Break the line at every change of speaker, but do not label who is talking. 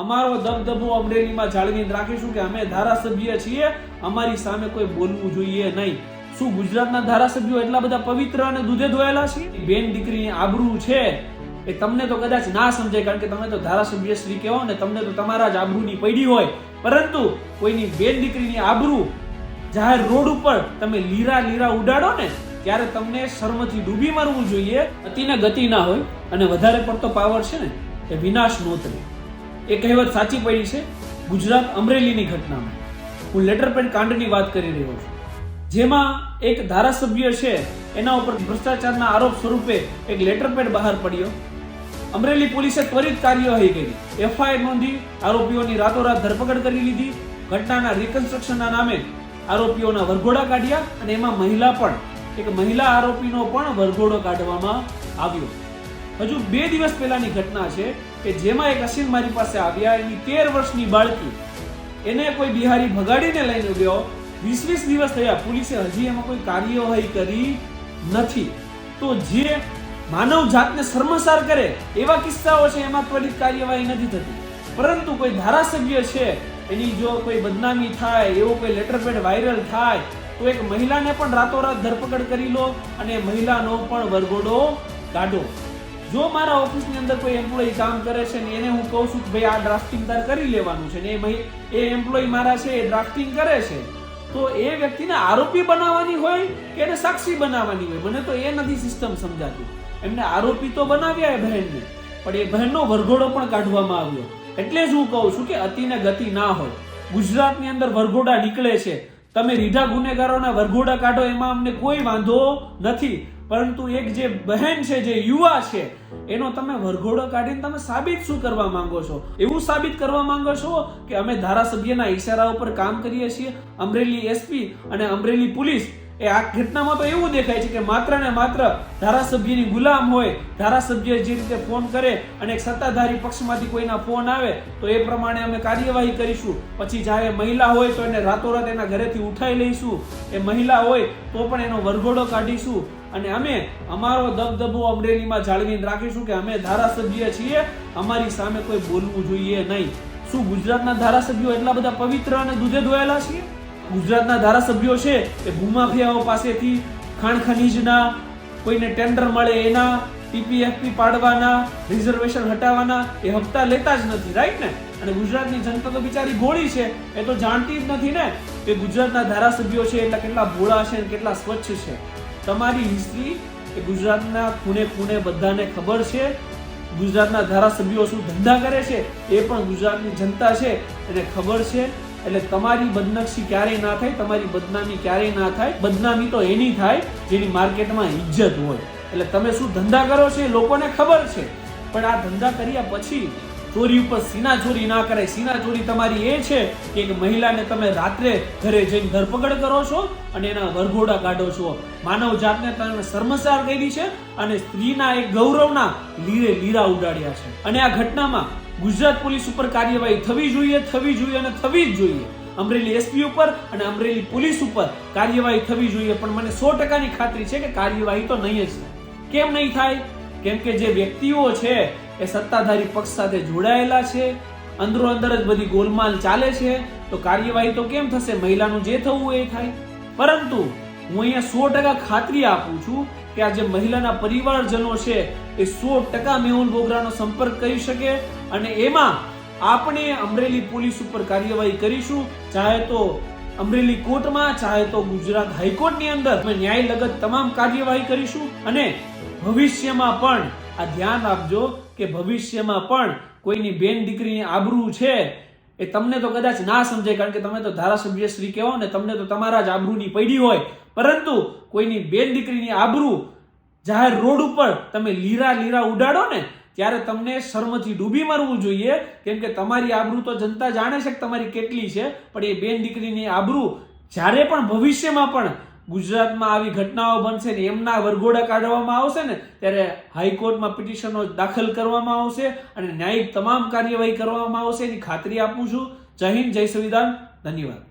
અમારો દબદબો અમરેલીમાં જાળવીને રાખીશું કે અમે ધારાસભ્ય છીએ, અમારી સામે કોઈ બોલવું જોઈએ નહીં. શું ગુજરાતના ધારાસભ્યો એટલા બધા પવિત્ર અને દૂધે ધોયેલા છે? બેન દીકરીની આબરૂ છે. એ તમને તો કદાચ ના સમજાય, કારણ કે તમે તો ધારાસભ્ય શ્રી કહેવો ને તમને તો તમારા જ આબરૂની પડી હોય. પરંતુ કોઈની બેન દીકરીની આબરૂ જાહેર રોડ ઉપર તમે લીરા લીરા ઉડાડો ને, ત્યારે તમને શર્મથી ડૂબી મરવું જોઈએ. અતિને ગતિ ના હોય અને વધારે પડતો પાવર છે ને, એ વિનાશ નોતરે એ કહેવત સાચી પડી છે, ગુજરાત અમરેલીની ઘટનામાં. હું લેટર પેડ કાંડની વાત કરી રહ્યો છું. જેમાં એક ધારાસભ્ય છે, એના ઉપર ભ્રષ્ટાચારના આરોપ સ્વરૂપે એક લેટર પેડ બહાર પડ્યો. અમરેલી પોલીસે ત્વરિત કાર્યવાહી કરી. એફઆઈઆર નોંધી આરોપીઓની રાતોરાત ધરપકડ કરી લીધી. ઘટનાના રિકન્સ્ટ્રક્શનના નામે આરોપીઓના વરઘોડા કાઢ્યા અને એમાં મહિલા પણ, એક મહિલા આરોપીનો પણ વરઘોડો કાઢવામાં આવ્યો. હજુ બે દિવસ પહેલાની ઘટના છે કે જેમાં એક અસીમ મારી પાસે આવ્યા, એની તેર વર્ષની બાળકી. એને કોઈ બિહારી ભગાડીને લઈને ગયો. વીસ વીસ દિવસ થયા. પોલીસે હજી એમાં કોઈ કાર્યવાહી કરી નથી. તો જે માનવ જાતને શર્મસાર કરે, એવા કિસ્સાઓ છે, એમાં ત્વરિત કાર્યવાહી નથી થતી. પરંતુ કોઈ ધારાસભ્ય છે, એની જો કોઈ બદનામી થાય, એવો કોઈ લેટર પેડ વાયરલ થાય, તો એક મહિલાને પણ રાતોરાત ધરપકડ કરી લો અને મહિલાનો પણ વરઘોડો કાઢો. જો મારા ઓફિસની અંદર કોઈ એમ્પ્લોય કામ કરે છે ને એને હું કહું છું કે ભાઈ આ ડ્રાફ્ટિંગ તાર કરી લેવાનું છે ને એ ભાઈ, એ એમ્પ્લોય મારા છે, એ ડ્રાફ્ટિંગ કરે છે, તો એ વ્યક્તિને આરોપી બનાવવાની હોય કે એને સાક્ષી બનાવવાની હોય? મને તો એ નથી સિસ્ટમ સમજાતી. એમને આરોપી તો બનાવ્યા એ બહેનને, પણ એ બહેનનો વરઘોડો પણ કાઢવામાં આવ્યો. એટલે જ હું કહું છું કે અતિને ગતિ ના હોય. ગુજરાતની અંદર વરઘોડા નીકળે છે. તમે રીઢા ગુનેગારોના વરઘોડા કાઢો, એમાં અમને કોઈ વાંધો નથી. પરંતુ એક જે બહેન છે, જે યુવા છે, એનો તમે વરઘોડો કાઢીને તમે સાબિત શું કરવા માંગો છો? એવું સાબિત કરવા માંગો છો કે અમે ધારાસભ્યના ઈશારા ઉપર કામ કરીએ છીએ, અમરેલી એસપી અને અમરેલી પોલીસ? એ આ ઘટનામાં તો એવું દેખાય છે કે માત્ર ને માત્ર ધારાસભ્યની ગુલામ હોય, ધારાસભ્ય જે રીતે ફોન કરે અને એક સત્તાધારી પક્ષમાંથી કોઈના ફોન આવે, તો એ પ્રમાણે અમે કાર્યવાહી કરીશું. પછી જ્યારે મહિલા હોય તો એને રાતોરાત એના ઘરેથી ઉઠાઈ લઈશું. એ મહિલા હોય તો પણ એનો વરઘોડો કાઢીશું. અને અમે અમારો દબદબો અમરેલીમાં જાળવીને રાખીશું કે અમે ધારાસભ્ય છીએ, અમારી સામે કોઈ બોલવું જોઈએ નહીં. શું ગુજરાતના ધારાસભ્યો એટલા બધા પવિત્ર અને દૂધે ધોયેલા છીએ? ગુજરાતના ધારાસભ્યો છે એ ભૂમાફિયાઓ પાસેથી ખાણ ખનીજના, કોઈને ટેન્ડર મળે એના, પીપીએફપી પાડવાના, રિઝર્વેશન હટાવવાના, એ હપ્તા લેતા જ નથી રાઈટ ને? અને ગુજરાતની જનતા તો બિચારી ભોળી છે, એ તો જાણતી જ નથી ને? કે ગુજરાતના ધારાસભ્યો છે, એટલા કેટલા ભોળા છે કેટલા સ્વચ્છ છે. તમારી હિસ્ટ્રી એ ગુજરાતના ખૂણે ખૂણે બધાને ખબર છે. ગુજરાતના ધારાસભ્યો શું ધંધા કરે છે એ પણ ગુજરાતની જનતા છે એને ખબર છે. એટલે તમારી બદનક્ષી ક્યારેય ના થાય, તમારી બદનામી ક્યારેય ના થાય. બદનામી તો એની થાય જેની માર્કેટમાં ઇજ્જત હોય. એટલે તમે શું ધંધા કરો છો એ લોકોને ખબર છે. પણ આ ધંધા કર્યા પછી ચોરી ઉપર સીના ચોરી ના કરાય. સીના ચોરી તમારી એ છે કે એક મહિલાને તમે રાત્રે ઘરે જઈને ધરપકડ કરો છો અને એના વરઘોડા કાઢો છો. માનવ જાતને તમે શર્મસાર કરી છે અને સ્ત્રીના એક ગૌરવના લીરે લીરા ઉડાડ્યા છે. અને આ ઘટનામાં ગુજરાત પોલીસ ઉપર કાર્યવાહી થવી જોઈએ થવી જોઈએ અને થવી જ જોઈએ. અમરેલી એસપી ઉપર અને અમરેલી પોલીસ ઉપર કાર્યવાહી થવી જોઈએ. પણ મને સો ટકાની ખાતરી છે કે કાર્યવાહી તો નહીં જ કેમ નહીં થાય? કેમ કે જે વ્યક્તિઓ છે એ સત્તાધારી પક્ષ સાથે જોડાયેલા છે, અંદરો અંદર જ બધી ગોલમાલ ચાલે છે, તો કાર્યવાહી તો કેમ થશે? મહિલાનું જે થવું એ થાય. પરંતુ હું અહીંયા સો ટકા ખાતરી આપું છું કે આ જે મહિલાના પરિવારજનો છે એ સો ટકા મેહુલ બોગરાનો સંપર્ક કરી શકે અને એમાં આપણે અમરેલી પોલીસ ઉપર કાર્યવાહી કરીશું, ચાહે તો અમરેલી કોર્ટમાં, ચાહે તો ગુજરાત હાઈકોર્ટની અંદર. અમે ન્યાય લગત તમામ કાર્યવાહી કરીશું અને ભવિષ્યમાં પણ આ ધ્યાન આપજો કે ભવિષ્યમાં પણ કોઈની બેન દીકરીની આબરૂ છે એ તમને તો કદાચ ના સમજાય, કારણ કે તમે તો ધારાસભ્ય શ્રી કહેવો ને તમને તો તમારા જ આબરૂની પડી હોય. પરંતુ કોઈની બેન દીકરીની આબરૂ જાહેર રોડ ઉપર તમે લીરા લીરા ઉડાડો ને, ત્યારે તમને શર્મથી ડૂબી મરવું જોઈએ. કેમ કે તમારી આબરૂ તો જનતા જાણે છે કે તમારી કેટલી છે, પણ એ બેન દીકરીની આબરૂ જ્યારે પણ ભવિષ્યમાં પણ ગુજરાતમાં આવી ઘટનાઓ બનશે ને એમના વરઘોડા કાઢવામાં આવશે ને, ત્યારે હાઈકોર્ટમાં પિટિશનો દાખલ કરવામાં આવશે અને ન્યાયિક તમામ કાર્યવાહી કરવામાં આવશે એની ખાતરી આપું છું. જય હિન્દ, જય સંવિધાન. ધન્યવાદ.